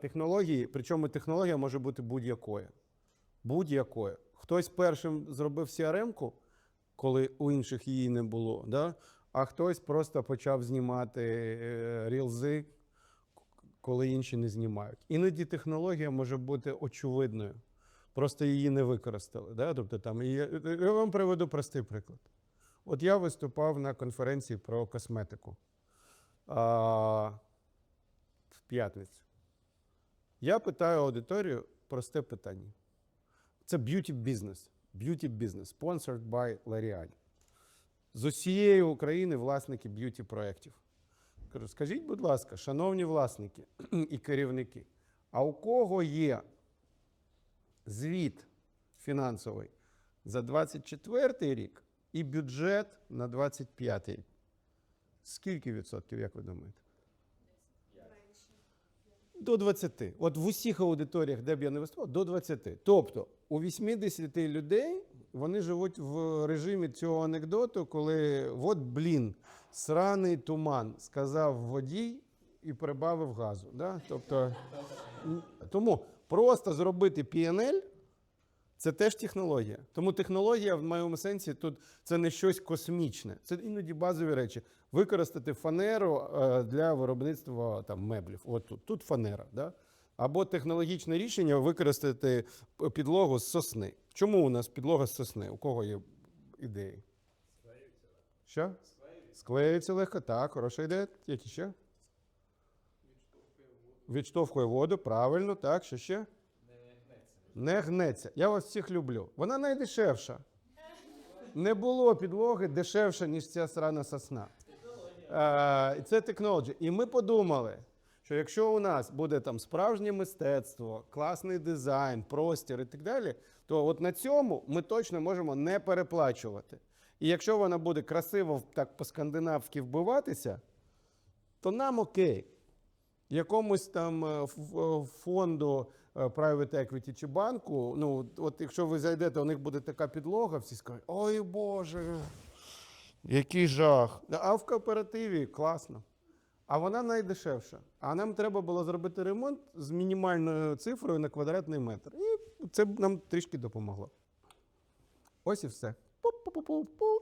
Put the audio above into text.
Технології, причому технологія може бути будь-якою. Будь-якою. Хтось першим зробив CRM-ку, коли у інших її не було, да? а хтось просто почав знімати е, рілзи, коли інші не знімають. Іноді технологія може бути очевидною, просто її не використали. Да? Тобто, там, я, я вам приведу простий приклад. От я виступав на конференції про косметику а, в п'ятницю. Я питаю аудиторію просте питання. Це б'юті бізнес. Б'юті бізнес, sponsored by L'Oreal. З усієї України власники б'юті проєктів. Кажу, скажіть, будь ласка, шановні власники і керівники, а у кого є звіт фінансовий за 24 рік і бюджет на 25 рік? Скільки відсотків, як ви думаєте? До 20. От в усіх аудиторіях, де б я не виступав, до 20. Тобто у 80 людей вони живуть в режимі цього анекдоту, коли от блін, сраний туман, сказав водій і прибавив газу. Да? Тобто, тому просто зробити PNL це теж технологія. Тому технологія в моєму сенсі тут це не щось космічне. Це іноді базові речі. Використати фанеру е, для виробництва там, меблів. От тут, тут фанера. Да? Або технологічне рішення використати підлогу з сосни. Чому у нас підлога з сосни? У кого є ідеї? Що? Склеюється легко. Так, хороша ідея. Які ще? Відштовхує воду, правильно, так, що ще? Не гнеться. Я вас всіх люблю. Вона найдешевша. Не було підлоги дешевше, ніж ця срана сосна. Е, Це технологія. І ми подумали, що якщо у нас буде там справжнє мистецтво, класний дизайн, простір і так далі, то от на цьому ми точно можемо не переплачувати. І якщо вона буде красиво так по-скандинавськи вбиватися, то нам окей якомусь там е, е, фонду е, private equity чи банку, ну, от якщо ви зайдете, у них буде така підлога, всі скажуть, ой Боже, який жах. А в кооперативі класно. А вона найдешевша. А нам треба було зробити ремонт з мінімальною цифрою на квадратний метр. І це нам трішки допомогло. Ось і все. Пу-пу-пу-пу-пу.